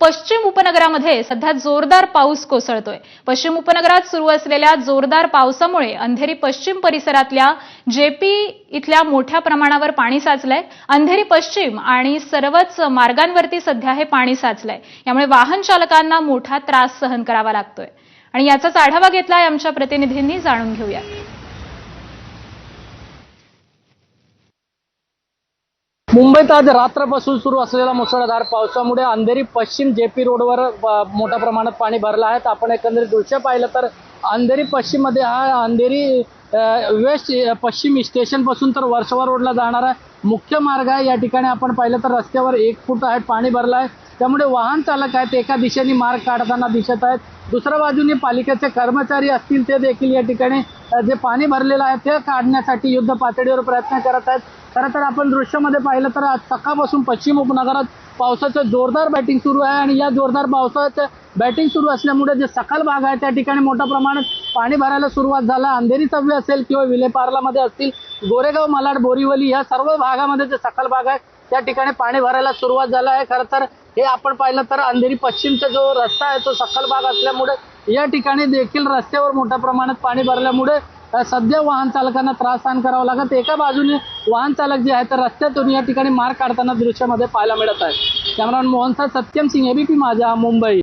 पश्चिम उपनगरामध्ये सध्या जोरदार पाऊस कोसळतोय. पश्चिम उपनगरात सुरू असलेल्या जोरदार पावसामुळे अंधेरी पश्चिम परिसरातल्या जेपी इथल्या मोठ्या प्रमाणावर पाणी साचलंय. अंधेरी पश्चिम आणि सर्वच मार्गांवरती सध्या हे पाणी साचलंय. यामुळे वाहन चालकांना मोठा त्रास सहन करावा लागतोय. आणि याचाच आढावा घेतलाय आमच्या प्रतिनिधींनी जाणून घेऊया. मुंबईत आज रात्रपासून सुरू असलेल्या मुसळधार पावसामुळे अंधेरी पश्चिम जेपी रोडवर मोठ्या प्रमाणात पाणी भरलं आहे. तर आपण एकंदरीत दृश्य पाहिलं तर अंधेरी पश्चिममध्ये हा अंधेरी वेस्ट पश्चिम स्टेशनपासून तर वर्सोवा रोडला जाणारा मुख्य मार्ग आहे या ठिकाणी आपण पाहिलं तर रस्त्यावर एक फूट आहे पाणी भरलं आहे. त्यामुळे वाहन चालक आहेत एका दिशेने मार्ग काढताना दिसत आहेत. दुसऱ्या बाजूने पालिकेचे कर्मचारी असतील ते देखील या ठिकाणी जे पाणी भरलेलं आहे ते काढण्यासाठी युद्ध पातळीवर प्रयत्न करत आहेत. खरं तर आपण दृश्यामध्ये पाहिलं तर आज सकाळपासून पश्चिम उपनगरात पावसाचं जोरदार बॅटिंग सुरू आहे आणि या जोरदार पावसाचं बॅटिंग सुरू असल्यामुळे जे सखल भाग आहे त्या ठिकाणी मोठ्या प्रमाणात पाणी भरायला सुरुवात झाला. अंधेरी चव्वे असेल किंवा विलेपार्लामध्ये असतील गोरेगाव मलाड बोरीवली या सर्व भागामध्ये जे सखल भाग आहे त्या ठिकाणी पाणी भरायला सुरुवात झाला आहे. खरं तर हे आपण पाहिलं तर अंधेरी पश्चिमचा जो रस्ता आहे तो सखल भाग असल्यामुळे या ठिकाणी देखील रस्त्यावर मोठ्या प्रमाणात पाणी भरल्यामुळे सध्या वाहन चालकांना त्रास सहन करावा लागत. एका बाजूने वाहन चालक जे आहे तर रस्त्यातून या ठिकाणी मार्ग काढताना दृश्यामध्ये पाहायला मिळत आहे. कॅमेरामॅन मोहनसा सत्यम सिंग एबीपी माझा मुंबई.